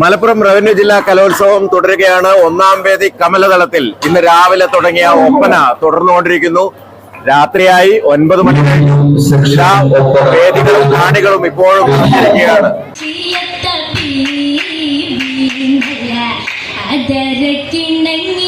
Malappuram revenue ജില്ലാ കലോത്സവം തുടരുകയാണ്. ഒന്നാം വേദി കമലതളത്തിൽ. ഇന്ന് രാവിലെ തുടങ്ങിയ ഒപ്പന തുടർന്നുകൊണ്ടിരിക്കുന്നു. രാത്രിയായി ഒൻപത് മണി വേദികളും കാണികളും ഇപ്പോഴും അതരക്കിണങ്ങിയ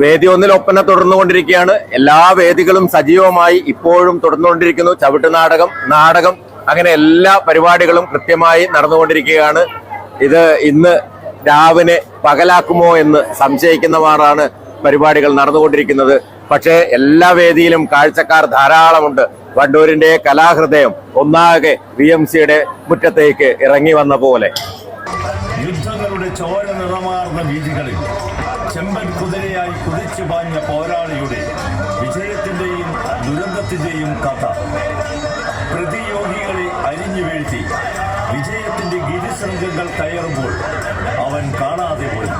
വേദി ഒന്നിൽ ഒപ്പന തുടർന്നുകൊണ്ടിരിക്കുകയാണ്. എല്ലാ വേദികളും സജീവമായി ഇപ്പോഴും തുടർന്നുകൊണ്ടിരിക്കുന്നു. ചവിട്ട് നാടകം നാടകം അങ്ങനെ എല്ലാ പരിപാടികളും കൃത്യമായി നടന്നുകൊണ്ടിരിക്കുകയാണ്. ഇത് ഇന്ന് രാവിനെ പകലാക്കുമോ എന്ന് സംശയിക്കുന്നവരാണ് പരിപാടികൾ നടന്നുകൊണ്ടിരിക്കുന്നത്. പക്ഷേ എല്ലാ വേദിയിലും കാഴ്ചക്കാർ ധാരാളമുണ്ട്. വണ്ടൂരിന്റെ കലാഹൃദയം ഒന്നാകെ വി എം സിയുടെ മുറ്റത്തേക്ക് ഇറങ്ങി വന്ന പോലെ. യുദ്ധങ്ങളുടെ ചോര നിറമാർന്ന വീതികളിൽ ചെമ്പൻ കുതിരയായി കുതിച്ചു പാഞ്ഞ പോരാളിയുടെ വിജയത്തിന്റെയും ദുരന്തത്തിന്റെയും കഥ. പ്രതിയോഗികളെ അരിഞ്ഞു വീഴ്ത്തി വിജയത്തിന്റെ ഗിരിസംഘങ്ങൾ കയറുമ്പോൾ അവൻ കാണാതെ പോയി.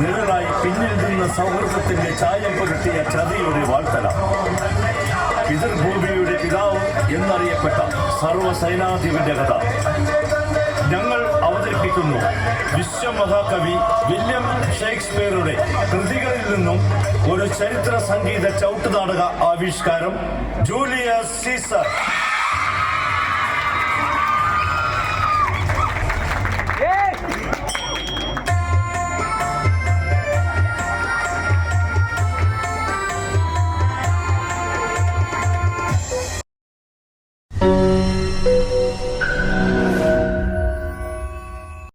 നിഴലായി പിന്നിൽ നിന്ന് സൗഹൃദത്തിന്റെ ചായം പുരട്ടിയ ചതിയുടെ വാഴ്ത്തല പിതൃഭൂമിയുടെ പിതാവ് എന്നറിയപ്പെട്ട സർവസൈനാധിപന്റെ കഥ. ഞങ്ങൾ അവതരിപ്പിക്കുന്നു വിശ്വമഹാകവി വില്യം ഷേക്സ്പിയറുടെ കൃതികളിൽ നിന്നും ഒരു ചരിത്ര സംഗീത ചവിട്ടുനാടക ആവിഷ്കാരം ജൂലിയസ് സീസർ.